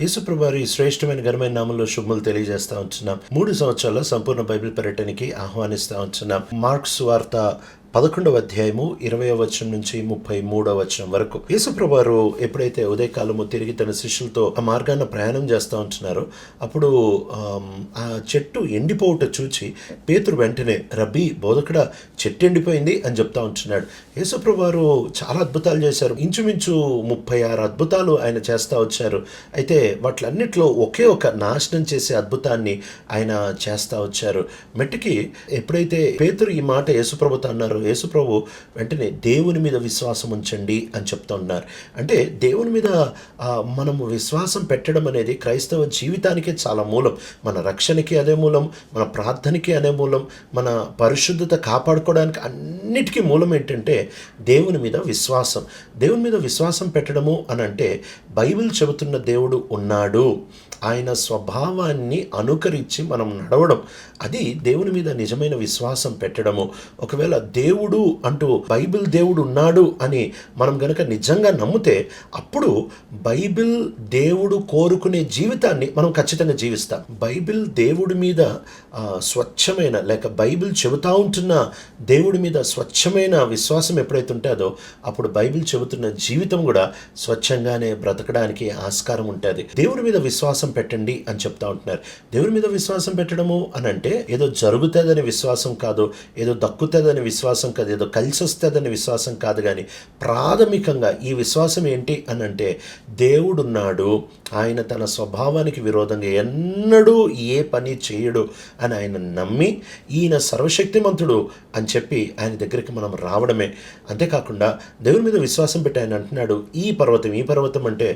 యేసుప్రభారి శ్రేష్టమైన ఘనమైన నామంలో శుభములు తెలియజేస్తా ఉంటున్నాం. మూడు సంవత్సరాల సంపూర్ణ బైబిల్ పర్యటనకి ఆహ్వానిస్తా ఉంటున్నాం. మార్క్స్ వార్త పదకొండవ అధ్యాయము ఇరవై వచనం నుంచి ముప్పై మూడవ వచనం వరకు. యేసుప్రభారు ఎప్పుడైతే ఉదయకాలము తిరిగి తన శిష్యులతో ఆ మార్గాన ప్రయాణం చేస్తూ ఉంటున్నారో అప్పుడు ఆ చెట్టు ఎండిపోవుట చూచి పేతురు వెంటనే రబ్బీ బోధకుడ చెట్టు ఎండిపోయింది అని చెప్తా ఉంటున్నాడు. యేసుప్రభారు చాలా అద్భుతాలు చేశారు. ఇంచుమించు ముప్పై ఆరు అద్భుతాలు ఆయన చేస్తూ వచ్చారు. అయితే వాటిలన్నిటిలో ఒకే ఒక నాశనం చేసే అద్భుతాన్ని ఆయన చేస్తూ వచ్చారు. మెట్టుకి ఎప్పుడైతే పేతురు ఈ మాట యేసుప్రభుతో అన్నారు యేసుప్రభు వెంటనే దేవుని మీద విశ్వాసం ఉంచండి అని చెప్తా ఉన్నారు. అంటే దేవుని మీద మనము విశ్వాసం పెట్టడం అనేది క్రైస్తవ జీవితానికే చాలా మూలం. మన రక్షణకి అదే మూలం మన ప్రార్థనకి అదే మూలం మన పరిశుద్ధత కాపాడుకోవడానికి అన్నిటికీ మూలం ఏంటంటే దేవుని మీద విశ్వాసం. దేవుని మీద విశ్వాసం పెట్టడము అని అంటే బైబిల్ చెబుతున్న దేవుడు ఉన్నాడు. ఆయన స్వభావాన్ని అనుకరించి మనం నడవడం. అది దేవుని మీద నిజమైన విశ్వాసం పెట్టడము. ఒకవేళ దేవుడు అంటూ బైబిల్ దేవుడు ఉన్నాడు అని మనం గనక నిజంగా నమ్మితే అప్పుడు బైబిల్ దేవుడు కోరుకునే జీవితాన్ని మనం ఖచ్చితంగా జీవిస్తాం. బైబిల్ దేవుడి మీద స్వచ్ఛమైన లేక బైబిల్ చెబుతా ఉంటున్న దేవుడి మీద స్వచ్ఛమైన విశ్వాసం ఎప్పుడైతే ఉంటుందో అప్పుడు బైబిల్ చెబుతున్న జీవితం కూడా స్వచ్ఛంగానే బ్రతకడానికి ఆస్కారం ఉంటుంది. దేవుడి మీద విశ్వాసం పెట్టండి అని చెప్తా ఉంటున్నారు. దేవుడి మీద విశ్వాసం పెట్టడము అని అంటే ఏదో జరుగుతుందనే విశ్వాసం కాదు ఏదో దక్కుతుందనే విశ్వాసం కాదు. ఏదో కలిసి వస్తుందనే విశ్వాసం కాదు కానీ ప్రాథమికంగా ఈ విశ్వాసం ఏంటి అని అంటే దేవుడున్నాడు. ఆయన తన స్వభావానికి విరోధంగా ఎన్నడూ ఏ పని చేయడు అని ఆయన నమ్మి ఈయన సర్వశక్తిమంతుడు అని చెప్పి ఆయన దగ్గరికి మనం రావడమే. అంతేకాకుండా దేవుని మీద విశ్వాసం పెట్టి ఆయన అంటున్నాడు ఈ పర్వతం ఈ పర్వతం అంటే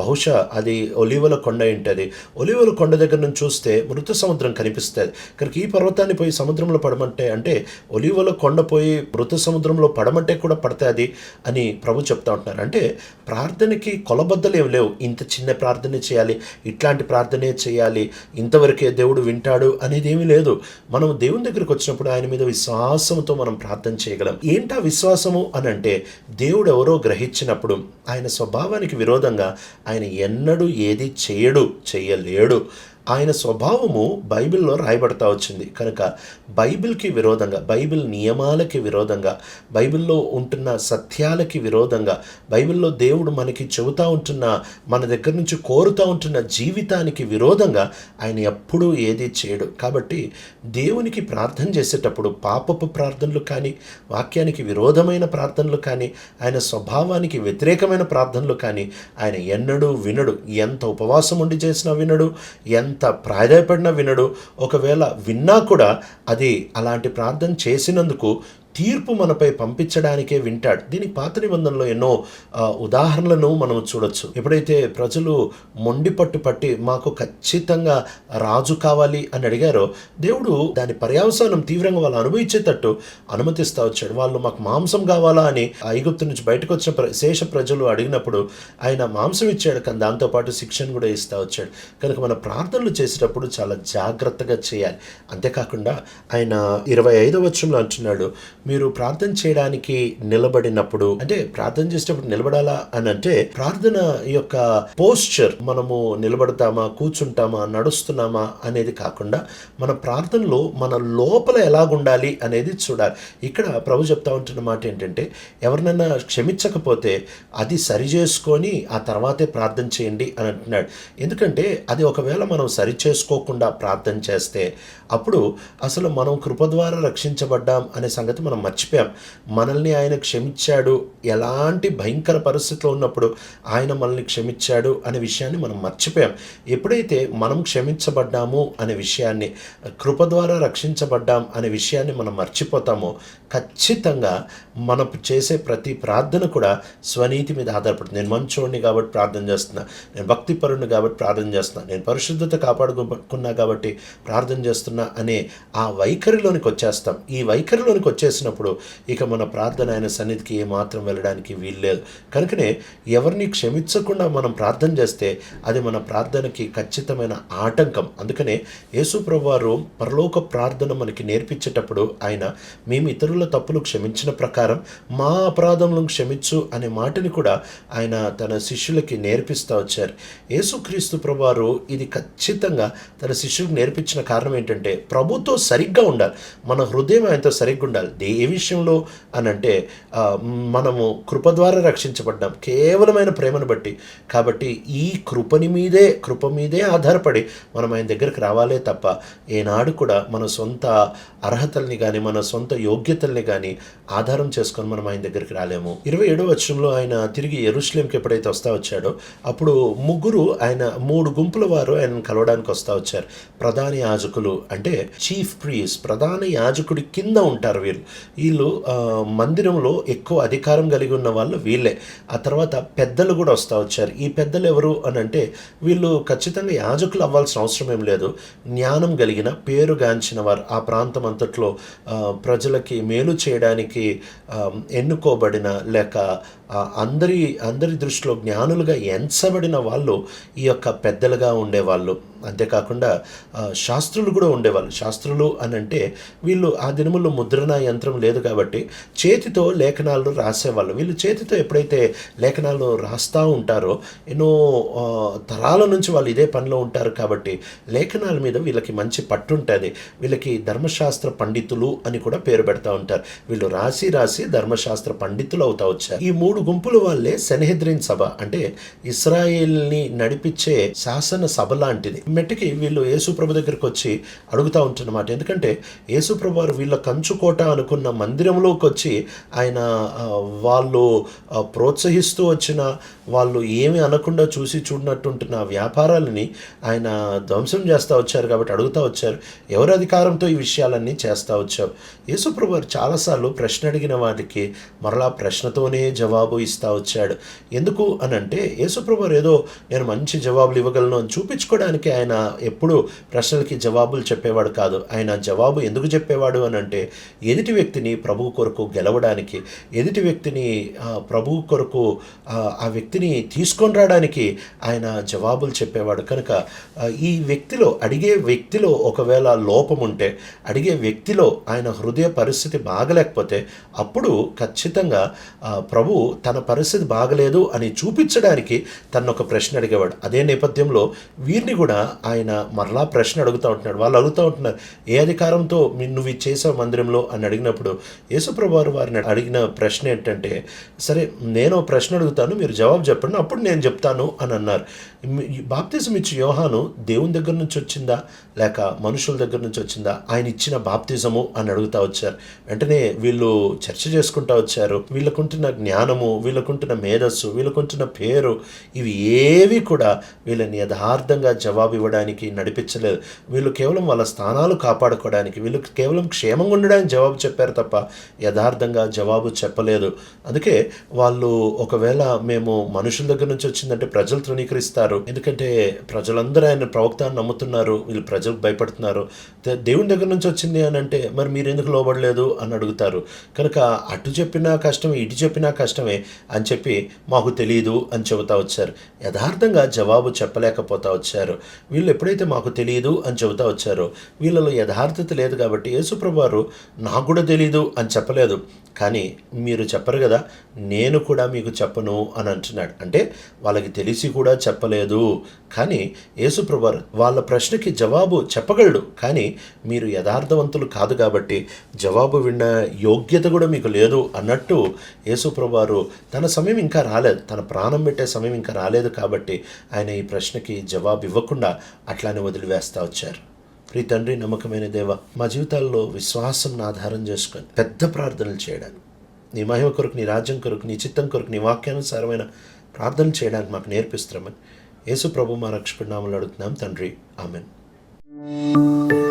బహుశా అది ఒలివల కొండ ఏంటది ఒలివల కొండ దగ్గర నుంచి చూస్తే మృత సముద్రం కనిపిస్తుంది. కనుక ఈ పర్వతాన్ని పోయి సముద్రంలో పడమంటే అంటే ఒలివల కొండపోయి మృత సముద్రంలో పడమంటే కూడా పడతాది అని ప్రభు చెప్తా ఉంటున్నారు. అంటే ప్రార్థనకి కొలబద్దలు ఏమి లేవు. ఇంత చిన్న ప్రార్థన చేయాలి ఇట్లాంటి ప్రార్థనే చేయాలి ఇంతవరకే దేవుడు వింటాడు అనేది ఏమీ లేదు. మనం దేవుని దగ్గరికి వచ్చినప్పుడు ఆయన మీద విశ్వాసంతో మనం ప్రార్థన చేయగలం. ఏంటా విశ్వాసము అని అంటే దేవుడు ఎవరో గ్రహించినప్పుడు ఆయన స్వభావానికి విరోధంగా ఆయన ఎన్నడూ ఏది చేయడు చేయలేడు. ఆయన స్వభావము బైబిల్లో రాయబడతా వచ్చింది. కనుక బైబిల్కి విరోధంగా బైబిల్ నియమాలకి విరోధంగా బైబిల్లో ఉంటున్న సత్యాలకి విరోధంగా బైబిల్లో దేవుడు మనకి చెబుతూ ఉంటున్న మన దగ్గర నుంచి కోరుతూ ఉంటున్న జీవితానికి విరోధంగా ఆయన ఎప్పుడూ ఏది చేయడు. కాబట్టి దేవునికి ప్రార్థన చేసేటప్పుడు పాపపు ప్రార్థనలు కానీ వాక్యానికి విరోధమైన ప్రార్థనలు కానీ ఆయన స్వభావానికి వ్యతిరేకమైన ప్రార్థనలు కానీ ఆయన ఎన్నడూ వినడు. ఎంత ఉపవాసం ఉండి చేసినా వినడు ఎంత ప్రాధాయపడినా వినడు. ఒకవేళ విన్నా కూడా అది అలాంటి ప్రార్థన చేసినందుకు తీర్పు మనపై పంపించడానికే వింటాడు. దీనికి పాత నిబంధనలో ఎన్నో ఉదాహరణలను మనం చూడొచ్చు. ఎప్పుడైతే ప్రజలు మొండి పట్టు పట్టి మాకు ఖచ్చితంగా రాజు కావాలి అని అడిగారో దేవుడు దాని పర్యావసానం తీవ్రంగా వాళ్ళు అనుభవించేటట్టు అనుమతిస్తా వచ్చాడు. వాళ్ళు మాకు మాంసం కావాలా అని ఐగుప్తు నుంచి బయటకు వచ్చిన ప్ర- శేష ప్రజలు అడిగినప్పుడు ఆయన మాంసం ఇచ్చాడు కానీ దాంతోపాటు శిక్షణ కూడా ఇస్తా వచ్చాడు. కనుక మన ప్రార్థనలు చేసేటప్పుడు చాలా జాగ్రత్తగా చేయాలి. అంతేకాకుండా ఆయన ఇరవై ఐదో వచ్చంలో అంటున్నాడు మీరు ప్రార్థన చేయడానికి నిలబడినప్పుడు అంటే ప్రార్థన చేసేటప్పుడు నిలబడాలా అని అంటే ప్రార్థన యొక్క పోస్చర్ మనము నిలబడతామా కూర్చుంటామా నడుస్తున్నామా అనేది కాకుండా మన ప్రార్థనలో మన లోపల ఎలాగుండాలి అనేది చూడాలి. ఇక్కడ ప్రభు చెప్తా ఉంటున్న మాట ఏంటంటే ఎవరినైనా క్షమించకపోతే అది సరి చేసుకొని ఆ తర్వాతే ప్రార్థన చేయండి అని అంటున్నాడు. ఎందుకంటే అది ఒకవేళ మనం సరి చేసుకోకుండా ప్రార్థన చేస్తే అప్పుడు అసలు మనం కృప ద్వారా రక్షించబడ్డాం అనే సంగతి మనం మర్చిపోయాం. మనల్ని ఆయన క్షమించాడు. ఎలాంటి భయంకర పరిస్థితిలో ఉన్నప్పుడు ఆయన మనల్ని క్షమించాడు అనే విషయాన్ని మనం మర్చిపోయాం. ఎప్పుడైతే మనం క్షమించబడ్డాము అనే విషయాన్ని కృప ద్వారా రక్షించబడ్డాం అనే విషయాన్ని మనం మర్చిపోతామో ఖచ్చితంగా మన చేసే ప్రతి ప్రార్థన కూడా స్వనీతి మీద ఆధారపడుతుంది. నేను మంచోడిని కాబట్టి ప్రార్థన చేస్తున్నా. నేను భక్తిపరుని కాబట్టి ప్రార్థన చేస్తున్నా. నేను పరిశుద్ధత కాపాడుకున్నా కాబట్టి ప్రార్థన చేస్తున్నా అనే ఆ వైఖరిలోనికి వచ్చేస్తాం. ఈ వైఖరిలోనికి వచ్చేసి చేసినప్పుడు ఇక మన ప్రార్థన ఆయన సన్నిధికి ఏమాత్రం వెళ్ళడానికి వీల్లేదు. కనుకనే ఎవరిని క్షమించకుండా మనం ప్రార్థన చేస్తే అది మన ప్రార్థనకి ఖచ్చితమైన ఆటంకం. అందుకనే యేసు ప్రభువారు పరలోక ప్రార్థన మనకి నేర్పించేటప్పుడు ఆయన మేము ఇతరుల తప్పులు క్షమించిన ప్రకారం మా అపరాధములను క్షమించు అనే మాటని కూడా ఆయన తన శిష్యులకి నేర్పిస్తూ వచ్చారు. యేసుక్రీస్తు ప్రభువారు ఇది ఖచ్చితంగా తన శిష్యులకు నేర్పించిన కారణం ఏంటంటే ప్రభుతో సరిగ్గా ఉండాలి. మన హృదయం ఆయనతో సరిగ్గా ఉండాలి. దే- ఏ విషయంలో అని అంటే మనము కృప ద్వారా రక్షించబడ్డాం. కేవలమైన ప్రేమను బట్టి. కాబట్టి ఈ కృపని మీదే కృప మీదే ఆధారపడి మనం ఆయన దగ్గరికి రావాలే తప్ప ఏనాడు కూడా మన సొంత అర్హతల్ని కానీ మన సొంత యోగ్యతల్ని కానీ ఆధారం చేసుకొని మనం ఆయన దగ్గరికి రాలేము. ఇరవై ఏడవ వచ్చంలో ఆయన తిరిగి ఎరుస్లేంకి ఎప్పుడైతే వస్తా వచ్చాడో అప్పుడు ముగ్గురు ఆయన మూడు గుంపుల వారు ఆయన కలవడానికి వస్తా వచ్చారు. ప్రధాన యాజకులు అంటే చీఫ్ ప్రీస్ ప్రధాన యాజకుడి కింద ఉంటారు వీళ్ళు. వీళ్ళు మందిరంలో ఎక్కువ అధికారం కలిగి ఉన్న వాళ్ళు వీళ్ళే. ఆ తర్వాత పెద్దలు కూడా వస్తూ వచ్చారు. ఈ పెద్దలు ఎవరు అని అంటే వీళ్ళు ఖచ్చితంగా యాజకులు అవ్వాల్సిన అవసరం ఏం లేదు. జ్ఞానం కలిగిన పేరుగాంచిన వారు. ఆ ప్రాంతం అంతట్లో ప్రజలకి మేలు చేయడానికి ఎన్నుకోబడిన లేక అందరి అందరి దృష్టిలో జ్ఞానులుగా ఎంచబడిన వాళ్ళు ఈ యొక్క పెద్దలుగా ఉండేవాళ్ళు అంతేకాకుండా శాస్త్రులు కూడా ఉండేవాళ్ళు. శాస్త్రులు అని అంటే వీళ్ళు ఆ దినముల్లో ముద్రణ యంత్రం లేదు కాబట్టి చేతితో లేఖనాలు రాసేవాళ్ళు. వీళ్ళు చేతితో ఎప్పుడైతే లేఖనాలు రాస్తూ ఉంటారో ఎన్నో తరాల నుంచి వాళ్ళు ఇదే పనిలో ఉంటారు కాబట్టి లేఖనాల మీద వీళ్ళకి మంచి పట్టు ఉంటుంది వీళ్ళకి ధర్మశాస్త్ర పండితులు అని కూడా పేరు పెడతా ఉంటారు. వీళ్ళు రాసి రాసి ధర్మశాస్త్ర పండితులు అవుతా వచ్చారు. ఈ మూడు గుంపుల వాళ్ళే సెనహెద్రిన్ సభ అంటే ఇస్రాయేల్ని నడిపించే శాసన సభ లాంటిది. మెట్టికి వీళ్ళు యేసుప్రభు దగ్గరికి వచ్చి అడుగుతూ ఉంటున్నమాట. ఎందుకంటే యేసుప్రభు వారు వీళ్ళ కంచుకోట అనుకున్న మందిరంలోకి వచ్చి ఆయన వాళ్ళు ప్రోత్సహిస్తూ వచ్చిన వాళ్ళు ఏమి అనకుండా చూసి చూడనట్టుంటున్న వ్యాపారాలని ఆయన ధ్వంసం చేస్తూ వచ్చారు కాబట్టి అడుగుతూ వచ్చారు. ఎవరి అధికారంతో ఈ విషయాలన్నీ చేస్తూ వచ్చావు? యేసుప్రభు వారు చాలాసార్లు ప్రశ్న అడిగిన వారికి మరలా ప్రశ్నతోనే జవాబు ఇస్తూ వచ్చాడు. ఎందుకు అని అంటే యేసుప్రభు వారు ఏదో నేను మంచి జవాబులు ఇవ్వగలను అని చూపించుకోవడానికి ఆయన ఎప్పుడు ప్రశ్నలకి జవాబులు చెప్పేవాడు కాదు. ఆయన జవాబు ఎందుకు చెప్పేవాడు అని అంటే ఎదుటి వ్యక్తిని ప్రభువు కొరకు గెలవడానికి ఎదుటి వ్యక్తిని ప్రభువు కొరకు ఆ, వ్యక్తిని తీసుకొని రావడానికి ఆయన జవాబులు చెప్పేవాడు. కనుక ఈ వ్యక్తిలో అడిగే వ్యక్తిలో ఒకవేళ లోపం ఉంటే అడిగే వ్యక్తిలో ఆయన హృదయ పరిస్థితి బాగలేకపోతే అప్పుడు ఖచ్చితంగా ప్రభు తన పరిస్థితి బాగలేదు అని చూపించడానికి తన ఒక ప్రశ్న అడిగేవాడు. అదే నేపథ్యంలో వీరిని కూడా ఆయన మరలా ప్రశ్న అడుగుతూ ఉంటున్నాడు. వాళ్ళు అడుగుతూ ఉంటున్నారు ఏ అధికారంతో నువ్వు ఇది చేసావు మందిరంలో? అని అడిగినప్పుడు యేసుప్రభు వారిని అడిగిన ప్రశ్న ఏంటంటే సరే నేను ప్రశ్న అడుగుతాను మీరు జవాబు చెప్పండి అప్పుడు నేను చెప్తాను అని అన్నారు. బాప్తిజం ఇచ్చి యోహాను దేవుని దగ్గర నుంచి వచ్చిందా? లేక మనుషుల దగ్గర నుంచి వచ్చిందా? ఆయన ఇచ్చిన బాప్తిజము అని అడుగుతా వచ్చారు. వెంటనే వీళ్ళు చర్చ చేసుకుంటా వచ్చారు. వీళ్ళకుంటున్న జ్ఞానము వీళ్ళకుంటున్న మేధస్సు వీళ్ళకుంటున్న పేరు ఇవి ఏవి కూడా వీళ్ళని యథార్థంగా జవాబు ఇవ్వడానికి నడిపించలేదు. వీళ్ళు కేవలం వాళ్ళ స్థానాలు కాపాడుకోవడానికి వీళ్ళు కేవలం క్షేమంగా ఉండడానికి జవాబు చెప్పారు తప్ప యథార్థంగా జవాబు చెప్పలేదు. అందుకే వాళ్ళు ఒకవేళ మేము మనుషుల దగ్గర నుంచి వచ్చిందంటే ప్రజలు తృణీకరిస్తారు. ఎందుకంటే ప్రజలందరూ ఆయన ప్రవక్త నమ్ముతున్నారు. వీళ్ళు ప్రజలకు భయపడుతున్నారు. దేవుని దగ్గర నుంచి వచ్చింది అని అంటే మరి మీరు ఎందుకు లోబడలేదు అని అడుగుతారు. కనుక అటు చెప్పినా కష్టమే ఇటు చెప్పినా కష్టమే అని చెప్పి మాకు తెలియదు అని చెబుతా వచ్చారు. యథార్థంగా జవాబు చెప్పలేకపోతా వచ్చారు. వీళ్ళు ఎప్పుడైతే మాకు తెలియదు అని చెబుతా వచ్చారో వీళ్ళలో యథార్థత లేదు కాబట్టి యేసుప్రభు వారు నాకు కూడా తెలియదు అని చెప్పలేదు. కానీ మీరు చెప్పరు కదా నేను కూడా మీకు చెప్పను అని అంటున్నాడు. అంటే వాళ్ళకి తెలిసి కూడా చెప్పలేదు. కానీ యేసుప్రభు వారు వాళ్ళ ప్రశ్నకి జవాబు చెప్పగలడు. కానీ మీరు యథార్థవంతులు కాదు కాబట్టి జవాబు విన్న యోగ్యత కూడా మీకు లేదు అన్నట్టు యేసుప్రభు వారు తన సమయం ఇంకా రాలేదు. తన ప్రాణం పెట్టే సమయం ఇంకా రాలేదు కాబట్టి ఆయన ఈ ప్రశ్నకి జవాబు ఇవ్వకుండా అట్లానే వదిలివేస్తా వచ్చారు. ప్రీ తండ్రి నమ్మకమైన దేవ మా జీవితాల్లో విశ్వాసం ఆధారం చేసుకొని పెద్ద ప్రార్థనలు చేయడానికి నీ మహిమ కొరకు నీ రాజ్యం కొరకు నీ చిత్తం కొరకు నీ వాక్యానుసారమైన ప్రార్థన చేయడానికి మాకు నేర్పిస్తామని యేసు ప్రభు మా రక్షకుడు నామలు అడుగుతున్నాం. తండ్రి ఆమెన్.